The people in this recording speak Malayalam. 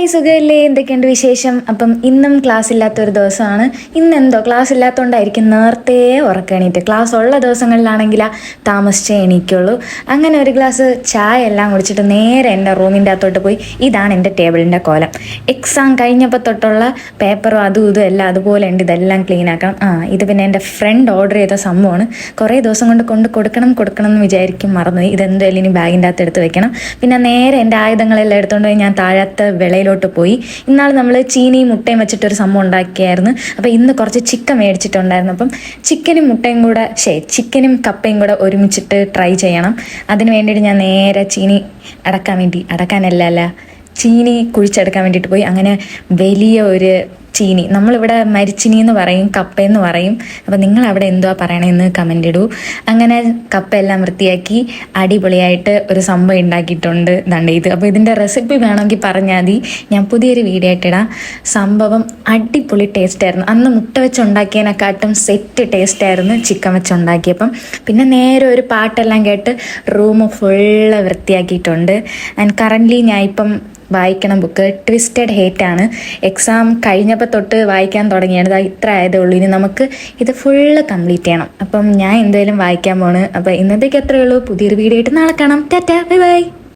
ഹായ് സുഖമല്ലേ? എന്തൊക്കെയുണ്ട് വിശേഷം? അപ്പം ഇന്നും ക്ലാസ് ഇല്ലാത്തൊരു ദിവസമാണ്. ഇന്ന് എന്തോ ക്ലാസ് ഇല്ലാത്തതുകൊണ്ടായിരിക്കും നേരത്തെ ഉറക്കണീറ്റ്. ക്ലാസ് ഉള്ള ദിവസങ്ങളിലാണെങ്കിൽ താമസിച്ചേ എണീക്കുള്ളൂ. അങ്ങനെ ഒരു ഗ്ലാസ് ചായ എല്ലാം കുടിച്ചിട്ട് നേരെ എന്റെ റൂമിന്റെ അകത്തോട്ട് പോയി. ഇതാണ് എന്റെ ടേബിളിന്റെ കോലം. എക്സാം കഴിഞ്ഞപ്പോൾ തൊട്ടുള്ള പേപ്പറും അതും ഇതും എല്ലാം അതുപോലെ ഉണ്ട്. ഇതെല്ലാം ക്ലീൻ ആക്കണം. ആ ഇത് പിന്നെ എന്റെ ഫ്രണ്ട് ഓർഡർ ചെയ്ത സംഭവമാണ്. കുറേ ദിവസം കൊണ്ട് കൊണ്ട് കൊടുക്കണം കൊടുക്കണം എന്ന് വിചാരിക്കും മറന്നുപോയി. ഇതെന്തായാലും ഇനി ബാഗിന്റെ അകത്ത് എടുത്ത് വെക്കണം. പിന്നെ നേരെ എന്റെ ആയുധങ്ങളെല്ലാം എടുത്തുകൊണ്ട് പോയി ഞാൻ താഴത്തെ വിളയിലോട്ട് പോയി. ഇന്നാൾ നമ്മൾ ചീനിയും മുട്ടയും വെച്ചിട്ടൊരു സംഭവം ഉണ്ടാക്കിയായിരുന്നു. അപ്പോൾ ഇന്ന് കുറച്ച് ചിക്കൻ മേടിച്ചിട്ടുണ്ടായിരുന്നു. അപ്പം ചിക്കനും മുട്ടയും കൂടെ ശേ ചിക്കനും കപ്പയും കൂടെ ഒരുമിച്ചിട്ട് ട്രൈ ചെയ്യണം. അതിന് വേണ്ടിയിട്ട് ഞാൻ നേരെ ചീനി അടക്കാൻ വേണ്ടി അടക്കാനല്ല അല്ല ചീനി കുഴിച്ചെടുക്കാൻ വേണ്ടിയിട്ട് പോയി. അങ്ങനെ വലിയ ഒരു ചീനി. നമ്മളിവിടെ മരിച്ചിനി എന്ന് പറയും കപ്പ എന്ന് പറയും. അപ്പോൾ നിങ്ങൾ അവിടെ എന്തുവാ പറയണമെന്ന് കമന്റ് ഇടൂ. അങ്ങനെ കപ്പയെല്ലാം വൃത്തിയാക്കി അടിപൊളിയായിട്ട് ഒരു സംഭവം ഉണ്ടാക്കിയിട്ടുണ്ട്. ദണ്ട് ഇത്. അപ്പോൾ ഇതിന്റെ റെസിപ്പി വേണമെങ്കിൽ പറഞ്ഞാൽ മതി. ഞാൻ പുതിയൊരു വീഡിയോ ആയിട്ടിടാം സംഭവം അടിപൊളി ടേസ്റ്റ് ആയിരുന്നു. അന്ന് മുട്ട വെച്ചുണ്ടാക്കിയതിനെക്കാട്ടും സെറ്റ് ടേസ്റ്റ് ആയിരുന്നു ചിക്കൻ വെച്ചുണ്ടാക്കിയപ്പം. പിന്നെ നേരെ ഒരു പാട്ടെല്ലാം കേട്ട് റൂം ഫുള്ള് വൃത്തിയാക്കിയിട്ടുണ്ട്. ആൻഡ് കറന്റ്ലി ഞാൻ ഇപ്പം വായിക്കണ. ബുക്ക് ട്വിസ്റ്റഡ് ഹേറ്റ് ആണ്. എക്സാം കഴിഞ്ഞപ്പോൾ തൊട്ട് വായിക്കാൻ തുടങ്ങിയാണ്. ഇത്ര ആയതേ ഉള്ളൂ. ഇനി നമുക്ക് ഇത് ഫുള്ള് കംപ്ലീറ്റ് ചെയ്യണം. അപ്പം ഞാൻ എന്തായാലും വായിക്കാൻ പോണ്. അപ്പം ഇന്നത്തേക്ക് അത്രയേ ഉള്ളൂ. പുതിയൊരു വീഡിയോ ആയിട്ട് നാളെ കാണാം. ടാറ്റാ. Bye bye.